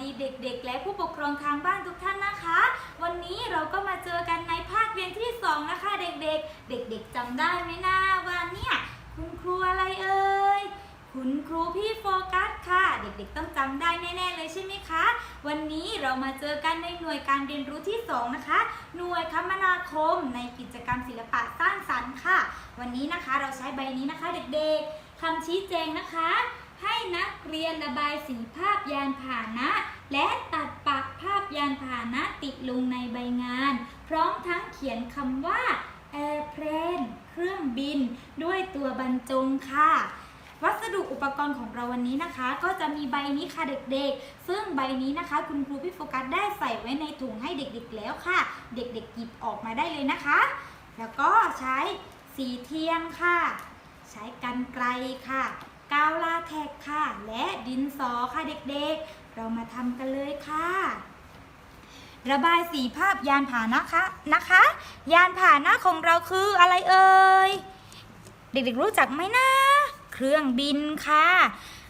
ดีเด็กๆ และผู้ปกครองทางบ้านทุกท่านนะคะ วันนี้เราก็มาเจอกันในภาคเรียนที่สองนะคะเด็กๆ เด็กๆจำได้ไหมนะว่าเนี่ยคุณครูอะไรเอ่ยคุณครูพี่โฟกัสค่ะ เด็กๆต้องจำได้แน่ๆเลยใช่ไหมคะ วันนี้เรามาเจอกันในหน่วยการเรียนรู้ที่สองนะคะ หน่วยคมนาคมในกิจกรรมศิลปะสร้างสรรค์ค่ะ วันนี้นะคะเราใช้ใบนี้นะคะ เด็กๆคำชี้แจงนะคะ ให้นักเรียนระบายสีภาพยานพาหนะ และตัดปักภาพยานพาหนะติดลงในใบงาน พร้อมทั้งเขียนคำว่า airplane เครื่องบิน ด้วยตัวบรรจงค่ะ วัสดุอุปกรณ์ของเราวันนี้นะคะ ก็จะมีใบนี้ค่ะเด็กๆ ซึ่งใบนี้นะคะ คุณครูพี่โฟกัสได้ใส่ไว้ในถุงให้เด็กๆแล้วค่ะ เด็กๆหยิบออกมาได้เลยนะคะ แล้วก็ใช้สีเทียมค่ะ ใช้กันไกลค่ะ กาวลาเท็กค่ะ และดินสอค่ะเด็กๆ เรามาทำกันเลยค่ะ ระบายสีภาพยานผ่านะคะนะคะ ยานผ่าหนะของเราคืออะไรเอ่ย เด็กๆรู้จักไหมนะ เครื่องบินค่ะ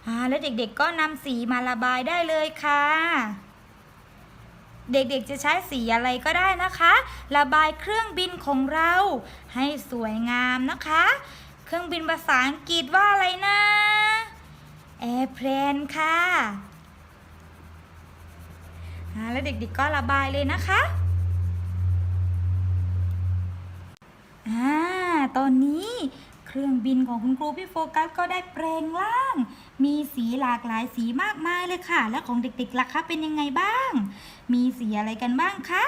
อ่าแล้วเด็กๆก็นำสีมาระบายได้เลยค่ะ เด็กๆจะใช้สีอะไรก็ได้นะคะ ระบายเครื่องบินของเราให้สวยงามนะคะ เครื่องบินภาษาอังกฤษว่าอะไรนะ airplane ค่ะแล้วเด็กๆก็ระบายเลยนะคะอ่าตอนนี้เครื่องบินของคุณครูพี่โฟกัสก็ได้แปลงร่าง มีสีหลากหลายสีมากมายเลยค่ะ แล้วของเด็กๆล่ะคะเป็นยังไงบ้าง มีสีอะไรกันบ้างคะ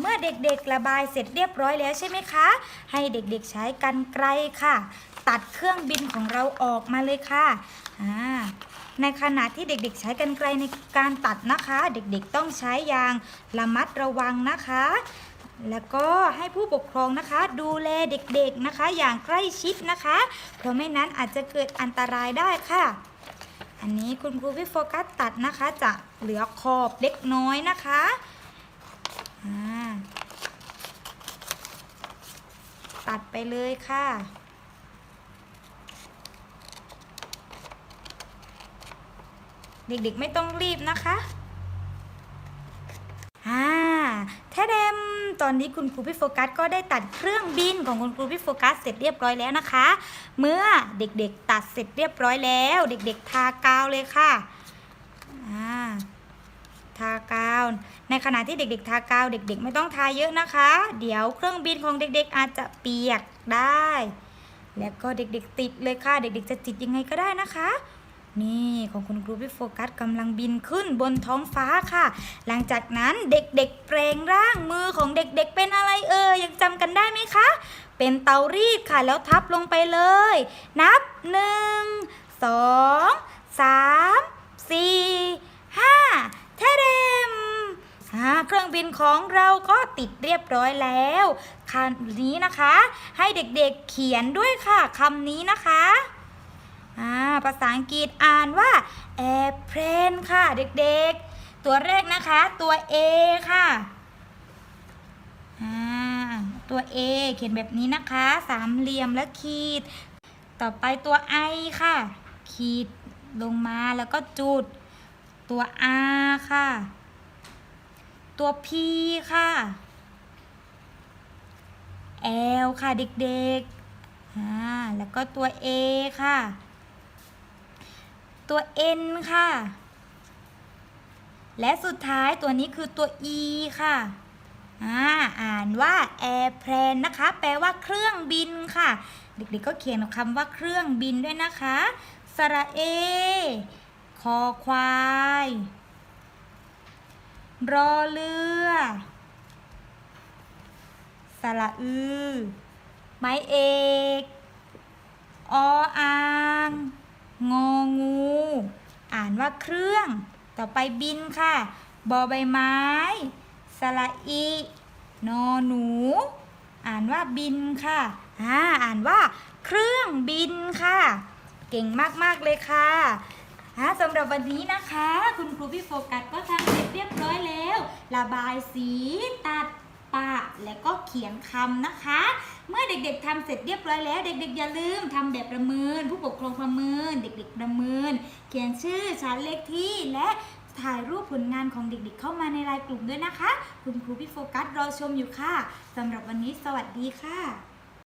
เมื่อเด็กๆระบายเสร็จเรียบร้อยแล้วใช่ไหมคะ ให้เด็กๆใช้กันไกลค่ะ ตัดเครื่องบินของเราออกมาเลยค่ะ ในขณะที่เด็กๆ ใช้กันไกลในการตัดนะคะ เด็กๆต้องใช้อย่างระมัดระวังนะคะ แล้วก็ให้ผู้ปกครองนะคะ ดูแลเด็กๆนะคะ อย่างใกล้ชิดนะคะ เพราะไม่นั้นอาจจะเกิดอันตรายได้ค่ะ อันนี้คุณครูพี่โฟกัสตัดนะคะ จะเหลือขอบเล็กน้อยนะคะอ่าตัดไปเลยค่ะ เด็กๆไม่ต้องรีบนะคะอ่าแท้เดมตอนนี้คุณครูพี่โฟกัสก็ได้ตัดเครื่องบินของคุณครูพี่โฟกัสเสร็จเรียบร้อยแล้วนะคะ เมื่อเด็กๆตัดเสร็จเรียบร้อยแล้ว เด็ก ๆ ทากาวเลยค่ะอ่าทากาว ในขณะที่เด็ก ๆ ทากาว เด็ก ๆ ไม่ต้องทาเยอะนะคะ เดี๋ยวเครื่องบินของเด็ก ๆ อาจจะเปียกได้ แล้วก็เด็ก ๆ ติดเลยค่ะ เด็ก ๆ จะติดยังไงก็ได้นะคะ นี่ของคุณครูพี่โฟกัสกำลังบินขึ้นบนท้องฟ้าค่ะ หลังจากนั้นเด็กๆแปลงร่างมือของเด็กๆเป็นอะไรเอ่ยยังจำกันได้ไหมคะ เป็นเตารีดค่ะแล้วทับลงไปเลย นับหนึ่งสองสามสี่ห้าเทเดมเครื่องบินของเราก็ติดเรียบร้อยแล้วคำนี้นะคะ ให้เด็กๆเขียนด้วยค่ะคำนี้นะคะ อ่าภาษาอังกฤษอ่านว่า airplane ค่ะเด็กๆ ตัวแรกนะคะตัว A ค่ะอ่าตัว A เขียนแบบนี้นะคะ สามเหลี่ยมและขีด ต่อไปตัว I ค่ะ ขีดลงมาแล้วก็จุด ตัว R ค่ะ ตัว P ค่ะ L ค่ะเด็กๆอ่าแล้วก็ตัว A ค่ะ ตัว N ค่ะ และสุดท้ายตัวนี้คือตัว E ค่ะอ่าอ่านว่า airplane นะคะ แปลว่าเครื่องบินค่ะ เด็กๆก็เขียนคำว่าเครื่องบินด้วยนะคะ สระเอ คอควาย รอเรือ สระอือ ไม้เอก ออ่าง งองู อ่านว่าเครื่อง ต่อไปบินค่ะ บอใบไม้ สระอี นอหนู อ่านว่าบินค่ะ อ่า อ่านว่าเครื่องบินค่ะ เก่งมากๆเลยค่ะอ่าสำหรับวันนี้นะคะ คุณครูพี่โฟกัสก็ทำเสร็จเรียบร้อยแล้ว ระบายสีตัด ปะและก็เขียนคำนะคะ เมื่อเด็กๆทำเสร็จเรียบร้อยแล้ว เด็กๆอย่าลืมทำแบบประเมิน ผู้ปกครองประเมิน เด็กๆประเมิน เขียนชื่อชั้นเลขที่และถ่ายรูปผลงานของเด็กๆเข้ามาในไลน์กลุ่มด้วยนะคะ คุณครูพี่โฟกัสรอชมอยู่ค่ะสำหรับวันนี้สวัสดีค่ะ